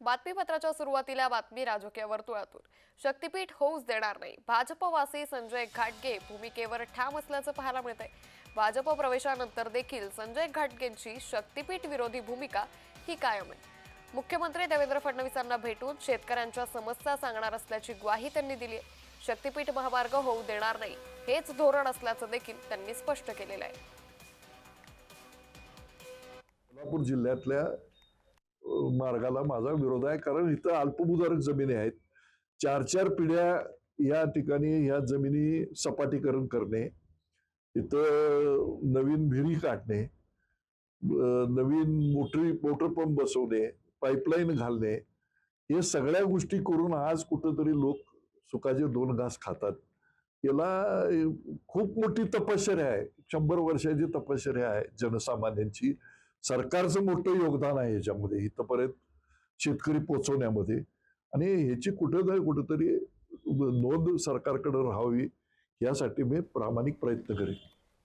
बातमीपत्राच्या सुरुवातीला बातमी राजकीय वर्तुळातून. शक्तीपीठ होऊच देणार नाही. भाजपवासी संजय घाटगे भूमिकेवर ठाम असल्याचं पाहायला मिळतंय. भाजप प्रवेशानंतर देखील संजय घाटगेंची शक्तीपीठ विरोधी भूमिका ही कायम आहे. मुख्यमंत्री देवेंद्र फडणवीसांना भेटून शेतकऱ्यांच्या समस्या सांगणार असल्याची ग्वाही त्यांनी दिली आहे. शक्तीपीठ महामार्ग होऊ देणार नाही हेच धोरण असल्याचं देखील त्यांनी स्पष्ट केलेलं आहे. कोल्हापूर जिल्ह्यातल्या मार्गाला माझा विरोध आहे. कारण इथं अल्पभूधारक जमिनी आहेत. चार चार पिढ्या या ठिकाणी ह्या जमिनी सपाटीकरण करणे इथं नवीन विहिरी काढणे नवीन मोटरी मोटर पंप बसवणे पाईपलाईन घालणे हे सगळ्या गोष्टी करून आज कुठंतरी लोक सुखाचे दोन घास खातात. याला खूप मोठी तपश्चर्या आहे. शंभर वर्षाची तपश्चर्या आहे जनसामान्यांची. सरकारचं मोठं योगदान आहे याच्यामध्ये इथंपर्यंत शेतकरी पोचवण्यामध्ये आणि ह्याची कुठेतरी कुठंतरी नोंद सरकारकडे राहावी यासाठी मी प्रामाणिक प्रयत्न करेन.